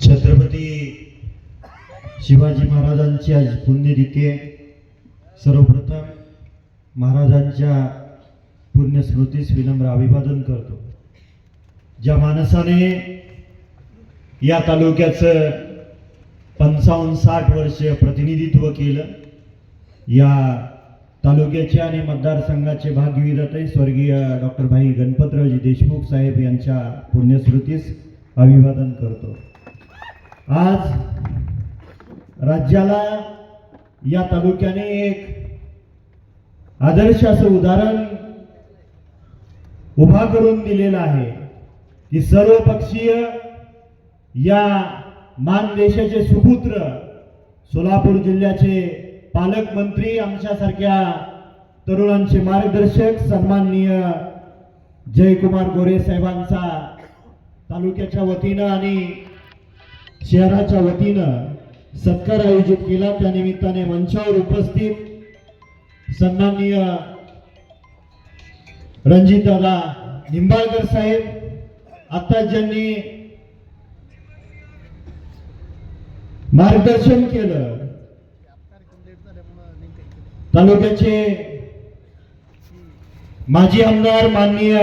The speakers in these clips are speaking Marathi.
छत्रपती शिवाजी महाराजांची आज पुण्यतिथी आहे. सर्वप्रथम महाराजांच्या पुण्यस्मृतीस विनम्र अभिवादन करतो. ज्या माणसाने या तालुक्याचं पंचावन्न साठ वर्ष प्रतिनिधित्व केलं या तालुक्याचे आणि मतदारसंघाचे भागविधाते स्वर्गीय डॉक्टर भाई गणपतरावजी देशमुख साहेब यांच्या पुण्यस्मृतीस अभिवादन करतो. आज राज्याला या तालुक्याने एक आदर्श असं उदाहरण उभा करून दिलेलं आहे की सर्वपक्षीय या मान देशाचे सुपुत्र सोलापूर जिल्ह्याचे पालकमंत्री आमच्यासारख्या तरुणांचे मार्गदर्शक सन्माननीय जयकुमार गोरे साहेबांचा तालुक्याच्या वतीनं आणि शहराच्या वतीनं सत्कार आयोजित केला. त्या निमित्ताने मंचावर उपस्थित सन्माननीय रणजितदादा निंबाळकर साहेब आता ज्यांनी मार्गदर्शन केलं तालुक्याचे माजी आमदार माननीय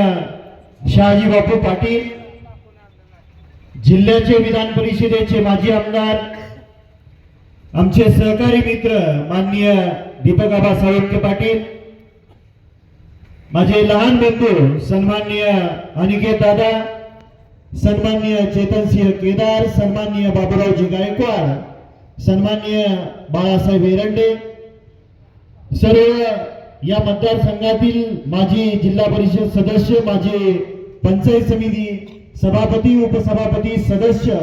शहाजी बापू पाटील जिल्ह्याचे विधान परिषदेचे माजी आमदार आमचे सहकारी मित्र माननीय दीपक आबा साळुंके पाटील माझे लहान बंधू सन्माननीय अनिकेत दादा सन्माननीय चेतनसिंह केदार सन्माननीय बाबूरावजी गायकवाड सन्माननीय बाळासाहेब एरंडे सर्व या मतदारसंघातील माजी जिल्हा परिषद सदस्य माझे पंचायत समिती सभापती उपसभापती सदस्य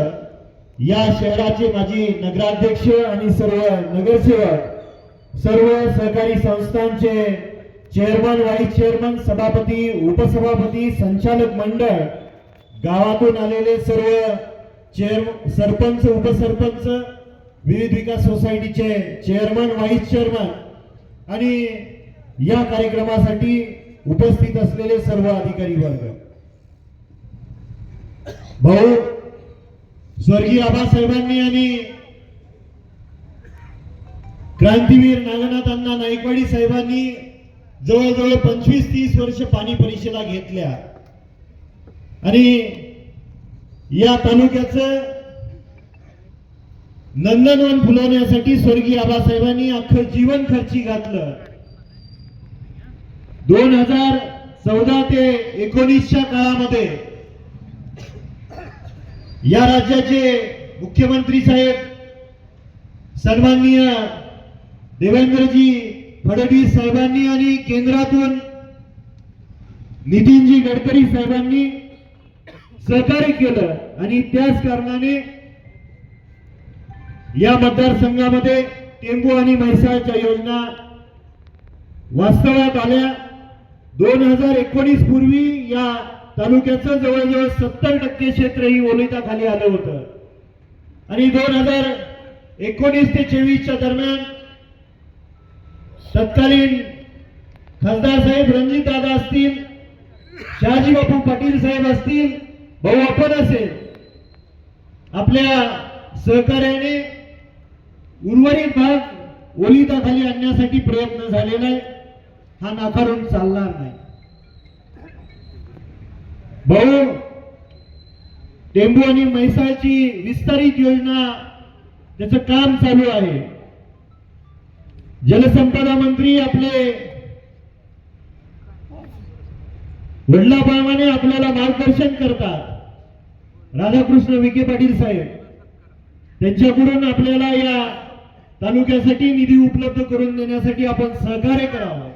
या शहराचे माजी नगराध्यक्ष आणि सर्व नगरसेवक सर्व सहकारी संस्थांचे चेअरमन व्हाईस चेअरमन सभापती उपसभापती संचालक मंडळ गावातून आलेले सर्व चेअर सरपंच उपसरपंच विविध विकास सोसायटीचे चेअरमन व्हाईस चेअरमन आणि या कार्यक्रमासाठी उपस्थित असलेले सर्व अधिकारी वर्ग भाऊ स्वर्गीय आबासाहेबांनी आणि क्रांतीवीर नागनाथ अण्णा नाईकवाडी साहेबांनी जवळजवळ पंचवीस तीस वर्ष पाणी परिषदा घेतल्या. आणि या तालुक्याचं नंदनवन फुलवण्यासाठी स्वर्गीय आबासाहेबांनी अख्खं जीवन खर्ची घातलं. दोन हजार चौदा ते एकोणीसच्या काळामध्ये या राज्याचे मुख्यमंत्री साहेब सन्माननीय देवेंद्रजी फडणवीस साहेबांनी आणि केंद्रातून नितीनजी गडकरी साहेबांनी सहकार्य केलं आणि त्याच कारणाने या मतदारसंघामध्ये टेंबू आणि म्हैसाळच्या योजना वास्तवात आल्या. दोन हजार एकोणीस पूर्वी या तालुक्याचं जवळजवळ सत्तर टक्के क्षेत्र ही ओलिताखाली आलं होतं. आणि दोन हजार एकोणीस ते चोवीसच्या दरम्यान तत्कालीन खासदार साहेब रणजित दादा असतील शहाजी बापू पाटील साहेब असतील भाऊ आपण असेल आपल्या सहकार्याने उर्वरित भाग ओलिताखाली आणण्यासाठी प्रयत्न झालेला आहे. हा नाकारून चालणार नाही. भाऊ टेंबू आणि म्हैसाळची विस्तारित योजना त्याचं काम चालू आहे. जलसंपदा मंत्री आपले वडिलाप्रमाणे आपल्याला मार्गदर्शन करतात. राधाकृष्ण विखे पाटील साहेब त्यांच्याकडून आपल्याला या तालुक्यासाठी निधी उपलब्ध करून देण्यासाठी आपण सहकार्य करावं.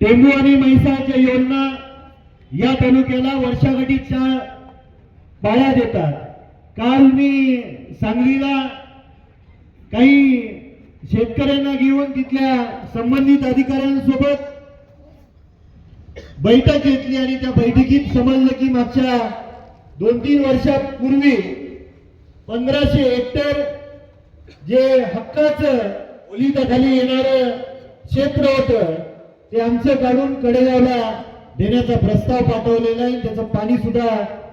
टेंबू आणि म्हैसाळच्या योजना या तालुक्याला वर्षागटीच्या पाया देतात. काल मी सांगलीला काही शेतकऱ्यांना घेऊन तिथल्या संबंधित अधिकाऱ्यांसोबत बैठक घेतली आणि त्या बैठकीत समजलं की मागच्या दोन तीन वर्षापूर्वी पंधराशे हेक्टर जे हक्काचं ओलिताखाली येणारं क्षेत्र होतं ते आमचं काढून कडेगावला देण्याचा प्रस्ताव पाठवलेला आहे. त्याचं पाणी सुद्धा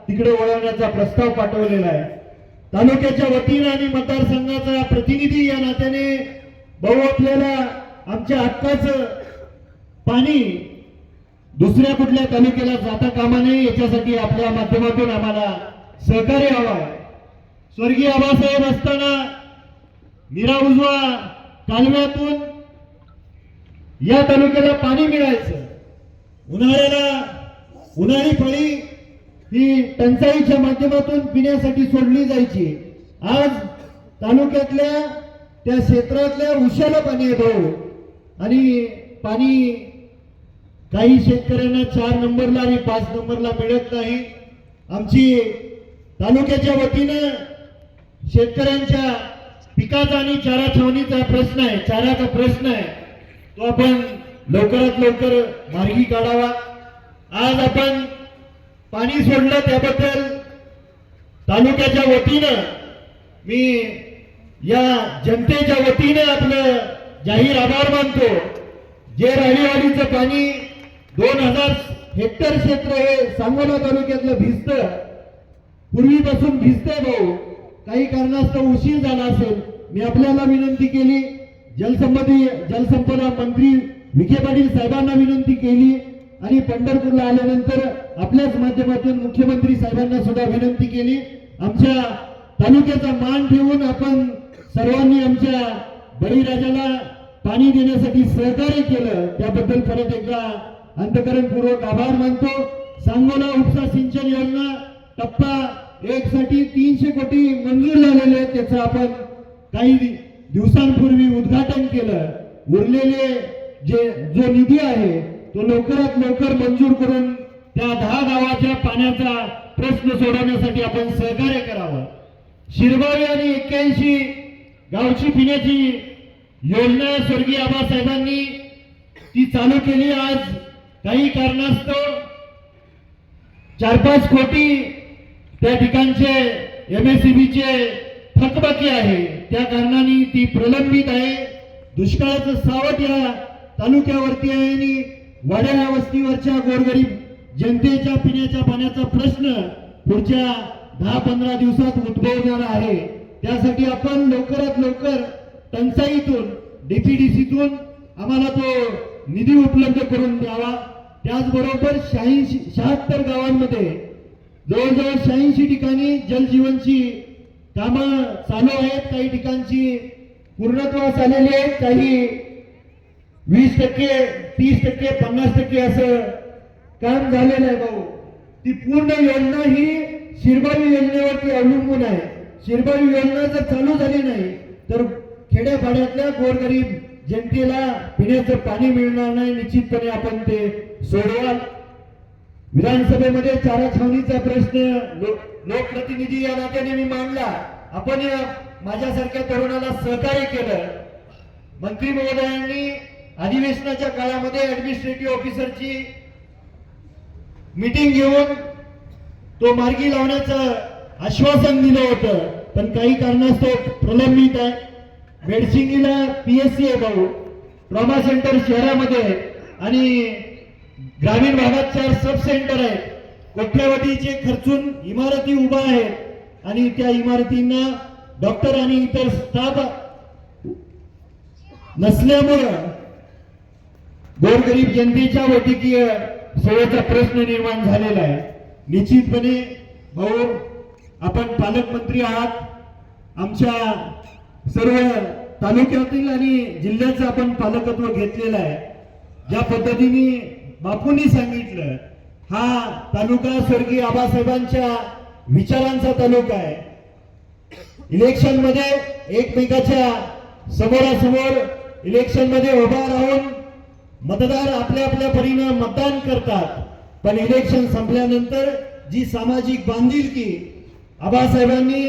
तिकडे वळवण्याचा प्रस्ताव पाठवलेला आहे. तालुक्याच्या वतीनं आणि मतदारसंघाचा प्रतिनिधी या नात्याने भाऊ आपल्याला आमच्या हक्काच पाणी दुसऱ्या कुठल्या तालुक्याला जाता कामा नये याच्यासाठी आपल्या माध्यमातून आम्हाला सहकार्य हवं आहे. स्वर्गीय आबासाहेब असताना मीरा उजवा कालव्यातून या तालुक्याला पाणी मिळायचं. उन्हाळ्याला उन्हाळी फळी ही टंचाईच्या माध्यमातून पिण्यासाठी सोडली जायची. आज तालुक्यातल्या त्या क्षेत्रातल्या उशाला पाणी आहे भाऊ. आणि पाणी काही शेतकऱ्यांना चार नंबरला आणि पाच नंबरला मिळत नाही. आमची तालुक्याच्या वतीनं शेतकऱ्यांच्या पिकाचा आणि चारा छावणीचा प्रश्न आहे चाराचा प्रश्न आहे. तो आपण लवकरात लवकर मार्गी काढावा. आज आपण पाणी सोडलं त्याबद्दल तालुक्याच्या वतीनं मी या जनतेच्या वतीनं आपलं जाहीर आभार मानतो. जे राहिलेवाडीचं पाणी दोन हजार हेक्टर क्षेत्र हे सांगोला तालुक्यातलं भिजतं. पूर्वीपासून भिजतंय भाऊ. काही कारणास्तव उशीर झाला असेल. मी आपल्याला विनंती केली. जलसंपदी जलसंपदा मंत्री विखे पाटील साहेबांना विनंती केली आणि पंढरपूरला आल्यानंतर आपल्याच माध्यमातून मुख्यमंत्री साहेबांना सुद्धा विनंती केली. आमच्या तालुक्याचा मान ठेवून आपण सर्वांनी आमच्या बळीराजाला पाणी देण्यासाठी सहकार्य केलं त्याबद्दल परत एकदा अंतकरणपूर्वक आभार मानतो. सांगोला उपसा सिंचन योजना टप्पा एक साठी तीनशे कोटी मंजूर झालेले त्याचं आपण काही दिवसांपूर्वी उद्घाटन केलं. उरलेले जे जो निधी आहे तो लवकरात लवकर मंजूर करून त्या दहा गावाच्या पाण्याचा प्रश्न सोडवण्यासाठी आपण सहकार्य करावं. शिरबावी आणि एक्क्याऐंशी गावची पिण्याची योजना स्वर्गीय आबासाहेबांनी ती चालू केली आज. काही कारणास्तव चार पाच कोटी त्या ठिकाणचे एम एस चे थकबाकी आहे. त्या कारणाने ती प्रलंबित आहे. दुष्काळाचं सावट या तालुक्यावरती आहे आणि वाड्या वस्तीवरच्या गोरगरीब जनतेच्या पिण्याच्या पाण्याचा प्रश्न पुढच्या दहा पंधरा दिवसात उद्भवणार आहे. त्यासाठी आपण लवकरात लवकर टंचाईतून डीपीडीसीतून आम्हाला तो निधी उपलब्ध करून द्यावा. त्याचबरोबर शहाऐंशी शहात्तर गावांमध्ये जवळजवळ शहाऐंशी ठिकाणी जलजीवनची कामं चालू आहेत. काही ठिकाणची पूर्णत्वास आलेली आहेत काही वीस टक्के तीस टक्के पन्नास टक्के असं काम झालेलं आहे भाऊ. ती पूर्ण योजना ही शिरबावी योजनेवरती अवलंबून आहे. शिरबावी योजना जर चालू झाली नाही तर खेड्यापाड्यातल्या गोरगरीब जनतेला पिण्याचं पाणी मिळणार नाही निश्चितपणे आपण ते सोडवाल. विधानसभेमध्ये चारा छावणीचा प्रश्न लो- लोकप्रतिनिधी या नात्याने मी मांडला. आपण या माझ्यासारख्या तरुणाला सहकार्य केलं. मंत्री महोदयांनी अधिवेशनाच्या काळामध्ये ऍडमिनिस्ट्रेटिव्ह ऑफिसरची मीटिंग घेऊन तो मार्गी लावण्याचं आश्वासन दिलं होतं. पण काही कारणास्तव प्रलंबित आहे. बेडसिंगीला पीएससी आहे भाऊ. ट्रॉमा सेंटर शहरामध्ये आणि ग्रामीण भागात चार सब सेंटर आहेत कोट्यावधीचे खर्चून इमारती उभा आहेत. आणि त्या इमारतींना डॉक्टर आणि इतर स्टाफ नसल्यामुळं गोरगरीब जनतेच्या वैद्यकीय सेवेचा प्रश्न निर्माण झालेला आहे. निश्चितपणे भाऊ आपण पालकमंत्री आहात. आमच्या सर्व तालुक्यातील आणि जिल्ह्याचं आपण पालकत्व घेतलेलं आहे. ज्या पद्धतीने बापूंनी सांगितलं हा तालुका स्वर्गीय आबासाहेबांच्या विचारांचा तालुका आहे. इलेक्शनमध्ये एकमेकाच्या समोरासमोर इलेक्शनमध्ये उभा राहून मतदार आपल्या आपल्या परीनं मतदान करतात. पण इलेक्शन संपल्यानंतर जी सामाजिक बांधिलकी आबासाहेबांनी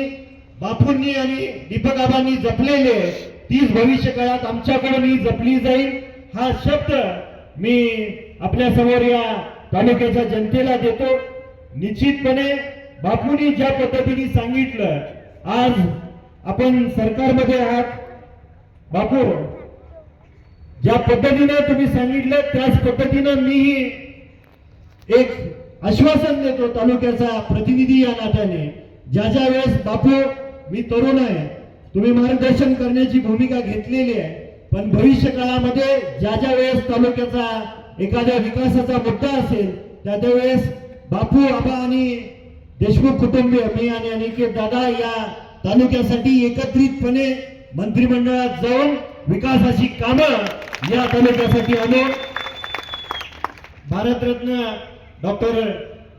बापूंनी आणि दीपक आबांनी जपलेली आहे तीच भविष्य काळात आमच्याकडूनही जपली जाईल. हा शब्द मी आपल्यासमोर या तालुक्याच्या जनतेला देतो. निश्चितपणे बापूंनी ज्या पद्धतीने सांगितलं आज आपण सरकारमध्ये आहात. बापू ज्या पद्धतीनं तुम्ही सांगितलं त्याच पद्धतीनं मीही एक आश्वासन देतो तालुक्याचा प्रतिनिधी या नात्याने. ज्या ज्या वेळेस बापू मी तरुण आहे. तुम्ही मार्गदर्शन करण्याची भूमिका घेतलेली आहे. पण भविष्य काळामध्ये ज्या ज्या वेळेस तालुक्याचा एखाद्या विकासाचा मुद्दा असेल त्या त्या वेळेस बापू आबा आणि देशमुख कुटुंबीय मी आणि अनिकेत दादा या तालुक्यासाठी एकत्रितपणे मंत्रिमंडळात जाऊन विकासाची कामं या तालुक्यासाठी आलो. भारतरत्न डॉक्टर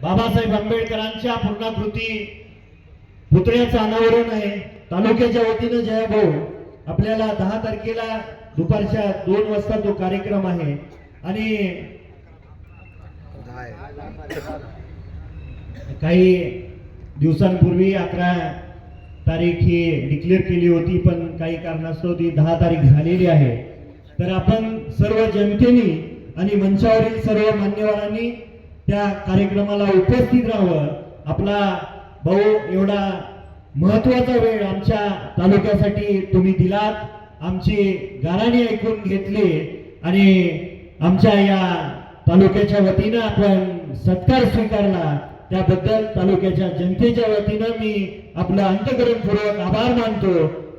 बाबासाहेब आंबेडकरांच्या पूर्णाकृती पुतळ्याचं अनावरण आहे. तालुक्याच्या वतीनं जया भाऊ आपल्याला दहा तारखेला दुपारच्या दोन वाजता तो कार्यक्रम आहे. आणि काही दिवसांपूर्वी अकरा तारीख ही डिक्लेअर केली होती पण काही कारणास्तव ती दहा तारीख झालेली आहे. तर आपण सर्व जनतेनी आणि मंचावरील सर्व मान्यवरांनी त्या कार्यक्रमाला उपस्थित राहावं. आपला भाऊ एवढा महत्त्वाचा वेळ आमच्या तालुक्यासाठी तुम्ही दिलात. आमची गाराणी ऐकून घेतली आणि आमच्या या तालुक्याच्या वतीनं आपण सत्कार स्वीकारला. त्याबद्दल तालुक्याच्या जनतेच्या वतीनं मी आपलं अंतकरणपूर्वक आभार मानतो.